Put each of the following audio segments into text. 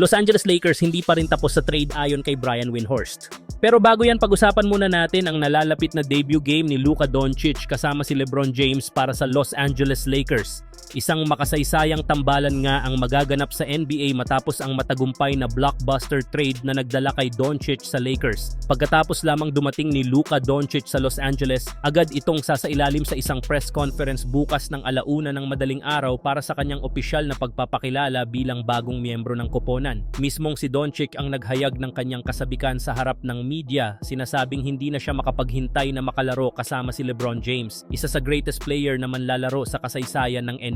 Los Angeles Lakers hindi pa rin tapos sa trade ayon kay Brian Windhorst. Pero bago yan, pag-usapan muna natin ang nalalapit na debut game ni Luka Doncic kasama si LeBron James para sa Los Angeles Lakers. Isang makasaysayang tambalan nga ang magaganap sa NBA matapos ang matagumpay na blockbuster trade na nagdala kay Doncic sa Lakers. Pagkatapos lamang dumating ni Luka Doncic sa Los Angeles, agad itong sasailalim sa isang press conference bukas ng alauna ng madaling araw para sa kanyang opisyal na pagpapakilala bilang bagong miyembro ng koponan. Mismong si Doncic ang naghayag ng kanyang kasabikan sa harap ng media, sinasabing hindi na siya makapaghintay na makalaro kasama si LeBron James, isa sa greatest player na manlalaro sa kasaysayan ng NBA.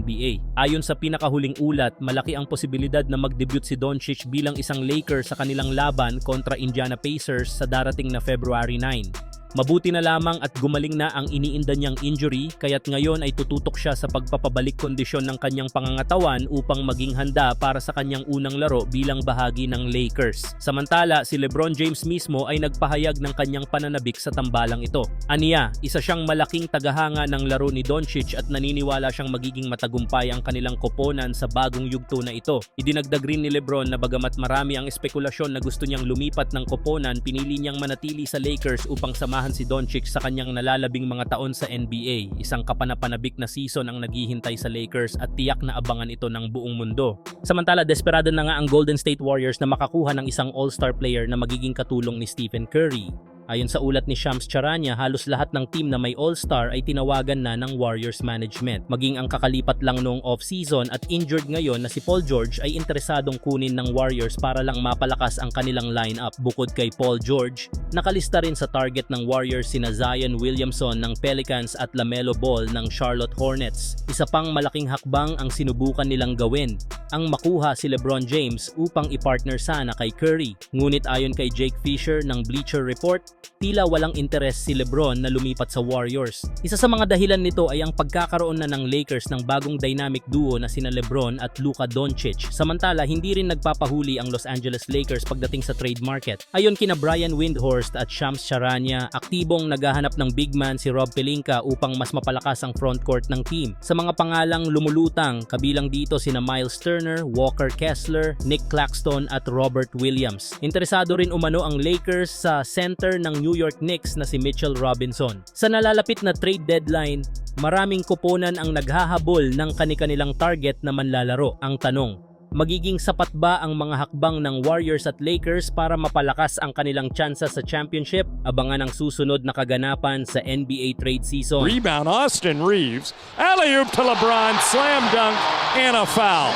Ayon sa pinakahuling ulat, malaki ang posibilidad na mag-debut si Doncic bilang isang Laker sa kanilang laban kontra Indiana Pacers sa darating na February 9. Mabuti na lamang at gumaling na ang iniinda niyang injury kaya't ngayon ay tututok siya sa pagpapabalik kondisyon ng kanyang pangangatawan upang maging handa para sa kanyang unang laro bilang bahagi ng Lakers. Samantala, si LeBron James mismo ay nagpahayag ng kanyang pananabik sa tambalang ito. Aniya, isa siyang malaking tagahanga ng laro ni Doncic at naniniwala siyang magiging matagumpay ang kanilang koponan sa bagong yugto na ito. Idinagdag rin ni LeBron na bagamat marami ang espekulasyon na gusto niyang lumipat ng koponan, pinili niyang manatili sa Lakers upang samahan si Doncic sa kanyang nalalabing mga taon sa NBA. Isang kapanapanabik na season ang naghihintay sa Lakers at tiyak na abangan ito ng buong mundo. Samantala, desperado na nga ang Golden State Warriors na makakuha ng isang all-star player na magiging katulong ni Stephen Curry. Ayon sa ulat ni Shams Charania, halos lahat ng team na may all-star ay tinawagan na ng Warriors management. Maging ang kakalipat lang noong off-season at injured ngayon na si Paul George ay interesadong kunin ng Warriors para lang mapalakas ang kanilang lineup. Bukod kay Paul George, nakalista rin sa target ng Warriors sina Zion Williamson ng Pelicans at LaMelo Ball ng Charlotte Hornets. Isa pang malaking hakbang ang sinubukan nilang gawin, ang makuha si LeBron James upang i-partner sana kay Curry. Ngunit ayon kay Jake Fisher ng Bleacher Report, tila walang interes si LeBron na lumipat sa Warriors. Isa sa mga dahilan nito ay ang pagkakaroon na ng Lakers ng bagong dynamic duo na sina LeBron at Luka Doncic. Samantala, hindi rin nagpapahuli ang Los Angeles Lakers pagdating sa trade market. Ayon kina Brian Windhorst at Shams Charania, aktibong naghahanap ng big man si Rob Pelinka upang mas mapalakas ang frontcourt ng team. Sa mga pangalang lumulutang, kabilang dito sina Miles Turner, Walker Kessler, Nick Claxton at Robert Williams. Interesado rin umano ang Lakers sa center ng New York Knicks na si Mitchell Robinson. Sa nalalapit na trade deadline, maraming kuponan ang naghahabol ng kani-kanilang target na manlalaro. Ang tanong, magiging sapat ba ang mga hakbang ng Warriors at Lakers para mapalakas ang kanilang tsansa sa championship? Abangan ang susunod na kaganapan sa NBA trade season. Rebound, Austin Reeves. Alley oop to LeBron, slam dunk, and a foul.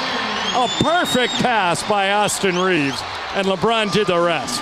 A perfect pass by Austin Reeves, and LeBron did the rest.